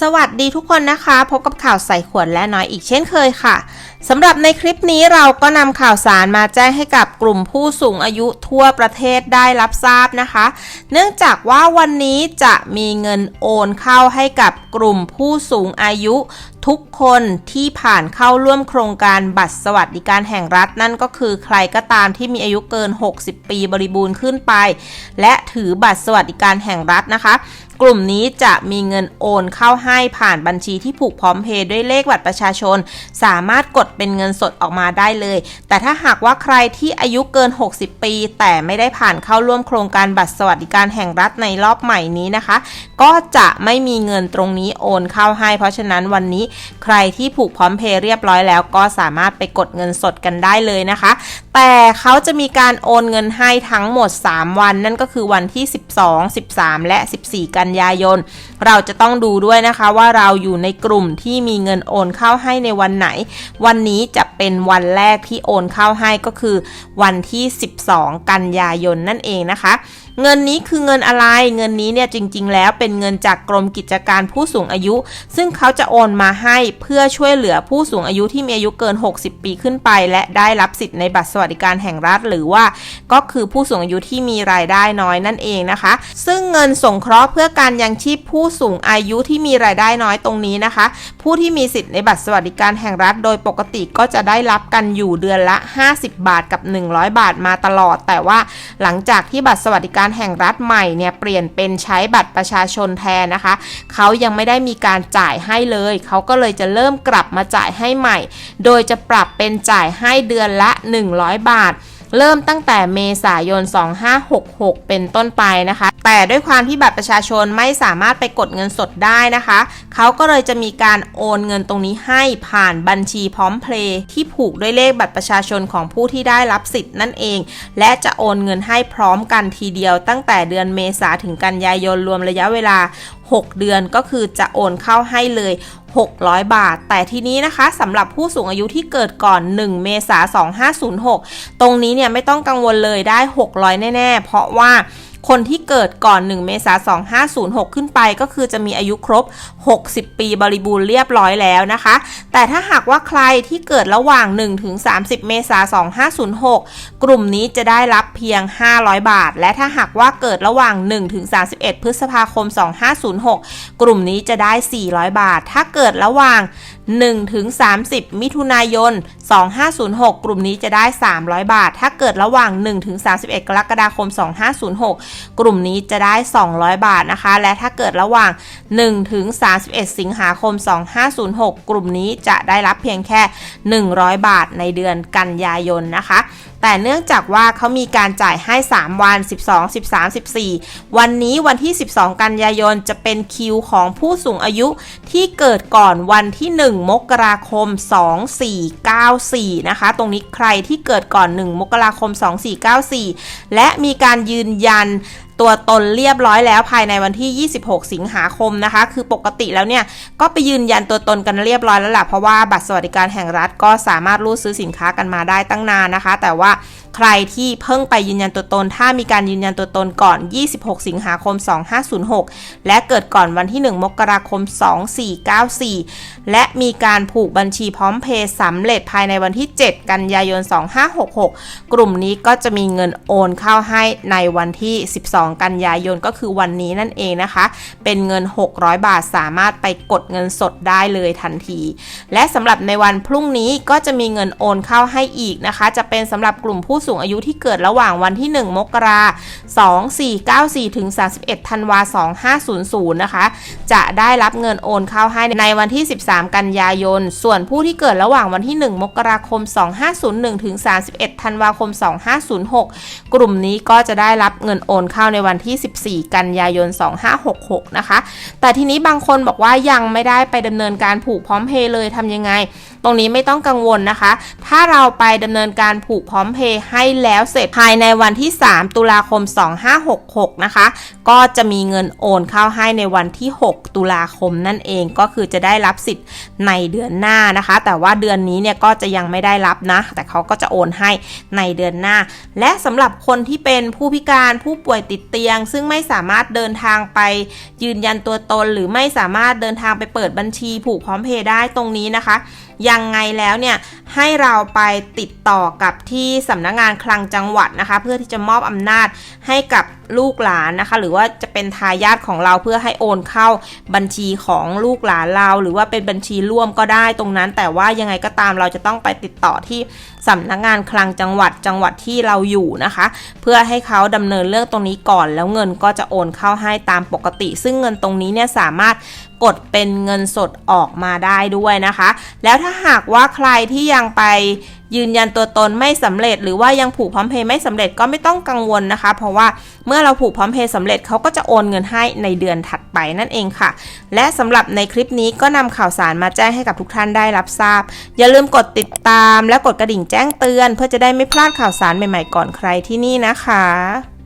สวัสดีทุกคนนะคะ พบกับข่าวใส่ขวดและน้อยอีกเช่นเคยค่ะสำหรับในคลิปนี้เราก็นำข่าวสารมาแจ้งให้กับกลุ่มผู้สูงอายุทั่วประเทศได้รับทราบนะคะ เนื่องจากว่าวันนี้จะมีเงินโอนเข้าให้กับกลุ่มผู้สูงอายุ ทุกคนที่ผ่านเข้าร่วมโครงการบัตรสวัสดิการแห่งรัฐนั่นก็คือใครก็ตามที่มีอายุเกิน 60 ปีบริบูรณ์ขึ้นไป และถือบัตรสวัสดิการแห่งรัฐนะคะ กลุ่มนี้จะมีเงินโอนเข้าให้ผ่านบัญชีที่ผูกพร้อมเพย์ด้วยเลขบัตรประชาชน สามารถกดเป็นเงินสดออกมาได้เลย แต่ถ้าหากว่าใครที่อายุเกิน 60 ปี แต่ไม่ได้ผ่านเข้าร่วมโครงการบัตรสวัสดิการแห่งรัฐในรอบใหม่นี้นะคะ ก็จะไม่มีเงินตรงนี้โอนเข้าให้ เพราะฉะนั้นวันนี้ใครที่ผูกพร้อมเพย์เรียบร้อยแล้วก็สามารถไปกดเงินสดกันได้เลยนะคะ แต่เขาจะมีการโอนเงินให้ทั้งหมด 3 วัน นั่นก็คือวันที่ 12 13 และ 14 กันยายน เราจะต้องดูด้วยนะคะว่าเราอยู่ในกลุ่มที่มีเงินโอนเข้าให้ในวันไหน วันนี้จะเป็นวันแรกที่โอนเข้าให้ก็คือ วันที่ 12 กันยายนนั่นเองนะคะ เงินนี้คือเงินอะไร เงินนี้เนี่ยจริง ๆ แล้วเป็นเงินจากกรมกิจการผู้สูงอายุ ซึ่งเขาจะโอนมาให้เพื่อช่วยเหลือผู้สูงอายุที่มีอายุเกิน 60 ปีขึ้นไป และได้รับสิทธิ์ในบัตรสวัสดิการแห่งรัฐ หรือว่าก็คือผู้สูงอายุที่มีรายได้น้อยนั่นเองนะคะ ซึ่งเงินสงเคราะห์เพื่อการยังชีพผู้สูงอายุที่มีรายได้น้อยตรงนี้นะคะ ผู้ที่มีสิทธิ์ในบัตรสวัสดิการแห่งรัฐ โดยปกติก็จะได้รับกันอยู่เดือนละ 50 บาทกับ 100 บาทมาตลอด แต่ว่าหลังจากที่บัตรสวัสดิการแห่งรัฐใหม่เนี่ยเปลี่ยนเป็นใช้บัตรประชาชนแทนนะคะ เขายังไม่ได้มีการจ่ายให้เลย เขาก็เลยจะเริ่มกลับมาจ่ายให้ใหม่ โดยจะปรับเป็นจ่ายให้เดือนละ 100 บาท เริ่มตั้งแต่เมษายน 2566 เป็นต้นไปนะคะ แต่ด้วยความที่บัตรประชาชนไม่สามารถไปกดเงินสดได้นะคะ เขาก็เลยจะมีการโอนเงินตรงนี้ให้ผ่านบัญชีพร้อมเพลย์ที่ผูกด้วยเลขบัตรประชาชนของผู้ที่ได้รับสิทธิ์นั่นเอง และจะโอนเงินให้พร้อมกันทีเดียว ตั้งแต่เดือนเมษาถึงกันยายนรวมระยะเวลา 6 เดือนก็คือจะโอนเข้าให้เลย 600 บาท แต่ทีนี้นะคะสำหรับผู้สูงอายุที่เกิดก่อน 1 เมษา2506 ตรงนี้เนี่ยไม่ต้องกังวลเลยได้ 600 แน่ ๆ เพราะว่า คนที่เกิดก่อน 1 เมษายน 2506 ขึ้นไปก็คือจะมีอายุครบ 60 ปีบริบูรณ์เรียบร้อยแล้วนะคะ แต่ถ้าหากว่าใครที่เกิดระหว่าง1ถึง30 เมษายน 2506 กลุ่มนี้จะได้รับเพียง 500 บาท และถ้าหากว่าเกิดระหว่าง1ถึง31 พฤษภาคม 2506 กลุ่มนี้จะได้ 400 บาท ถ้าเกิดระหว่าง 1-30 มิถุนายน 2506 กลุ่มนี้จะได้ 300 บาท ถ้าเกิดระหว่าง 1-31 กรกฎาคม 2506 กลุ่มนี้จะได้ 200 บาทนะคะ และถ้าเกิดระหว่าง 1-31 สิงหาคม 2506 กลุ่มนี้จะได้รับเพียงแค่ 100 บาทในเดือนกันยายนนะคะ แต่เนื่องจากว่าเขามีการจ่ายให้ 3 วัน 12 13 14 วันนี้วันที่ 12 กันยายนจะเป็นคิวของผู้สูงอายุที่เกิดก่อนวันที่ 1 มกราคม 2494 นะคะ ตรงนี้ใครที่เกิดก่อน 1 มกราคม 2494 และมีการยืนยัน ตัวตนเรียบร้อยแล้วภายในวันที่ 26 สิงหาคมนะคะ คือปกติแล้วเนี่ยก็ไปยืนยันตัวตนกันเรียบร้อยแล้วแหละเพราะว่าบัตรสวัสดิการแห่งรัฐก็สามารถรูดซื้อสินค้ากันมาได้ตั้งนานนะคะ แต่ว่า ใครที่เพิ่งไปยืนยันตัวตน ถ้ามีการยืนยันตัวตนก่อน 26 สิงหาคม 2506 และเกิดก่อนวันที่ 1 มกราคม 2494 และมีการผูกบัญชีพร้อมเพย์สำเร็จภายในวันที่ 7 กันยายน 2566 กลุ่มนี้ก็จะมีเงินโอนเข้าให้ในวันที่ 12 กันยายนก็คือวันนี้นั่นเองนะคะ เป็นเงิน 600 บาทสามารถไปกดเงินสดได้เลยทันที และสำหรับในวันพรุ่งนี้ก็จะมีเงินโอนเข้าให้อีกนะคะ จะเป็นสำหรับกลุ่มผู้สูงอายุที่เกิดระหว่างวันที่ 1 มกราคม2494 ถึง 31 ธันวาคม2500 นะคะ จะได้รับเงินโอนเข้าให้ในวันที่ 13 กันยายน ส่วนผู้ที่เกิดระหว่างวันที่ 1 มกราคม 2501 ถึง 31 ธันวาคม 2506 กลุ่มนี้ก็จะได้รับเงินโอนเข้าในวันที่ 14 กันยายน 2566 นะคะ แต่ทีนี้บางคนบอกว่ายังไม่ได้ไปดำเนินการผูกพร้อมเพย์เลยทำยังไง ตรงนี้ไม่ต้องกังวลนะคะ ถ้าเราไปดำเนินการผูกพร้อมเพย์ให้แล้วเสร็จภายในวันที่ 3 ตุลาคม 2566 นะคะ ก็จะมีเงินโอนเข้าให้ในวันที่ 6 ตุลาคมนั่นเองก็คือจะได้รับสิทธิ์ในเดือนหน้านะคะ แต่ว่าเดือนนี้เนี่ยก็จะยังไม่ได้รับนะ แต่เขาก็จะโอนให้ในเดือนหน้า และสำหรับคนที่เป็นผู้พิการผู้ป่วยติดเตียง ซึ่งไม่สามารถเดินทางไปยืนยันตัวตน หรือไม่สามารถเดินทางไปเปิดบัญชีผูกพร้อมเพย์ได้ตรงนี้นะคะยังไงแล้วเนี่ยให้เราไปติดต่อกับที่สำนักงานคลังจังหวัดนะคะ เพื่อที่จะมอบอำนาจให้กับ ลูกหลานนะคะ หรือว่าจะเป็นทายาทของเราเพื่อให้โอนเข้าบัญชีของลูกหลานเรา หรือว่าเป็นบัญชีร่วมก็ได้ตรงนั้น แต่ว่ายังไงก็ตามเราจะต้องไปติดต่อที่สำนักงานคลังจังหวัดจังหวัดที่เราอยู่นะคะ เพื่อให้เขาดำเนินเรื่องตรงนี้ก่อน แล้วเงินก็จะโอนเข้าให้ตามปกติ ซึ่งเงินตรงนี้เนี่ยสามารถกดเป็นเงินสดออกมาได้ด้วยนะคะ แล้วถ้าหากว่าใครที่ยังไป ยืนยันตัวตนไม่สำเร็จ หรือว่ายังผูกพร้อมเพย์ไม่สำเร็จก็ไม่ต้องกังวลนะคะ เพราะว่าเมื่อเราผูกพร้อมเพย์สำเร็จเขาก็จะโอนเงินให้ในเดือนถัดไปนั่นเองค่ะ และสำหรับในคลิปนี้ก็นำข่าวสารมาแจ้งให้กับทุกท่านได้รับทราบ อย่าลืมกดติดตาม และกดกระดิ่งแจ้งเตือน เพื่อจะได้ไม่พลาดข่าวสารใหม่ๆก่อนใครที่นี่นะคะ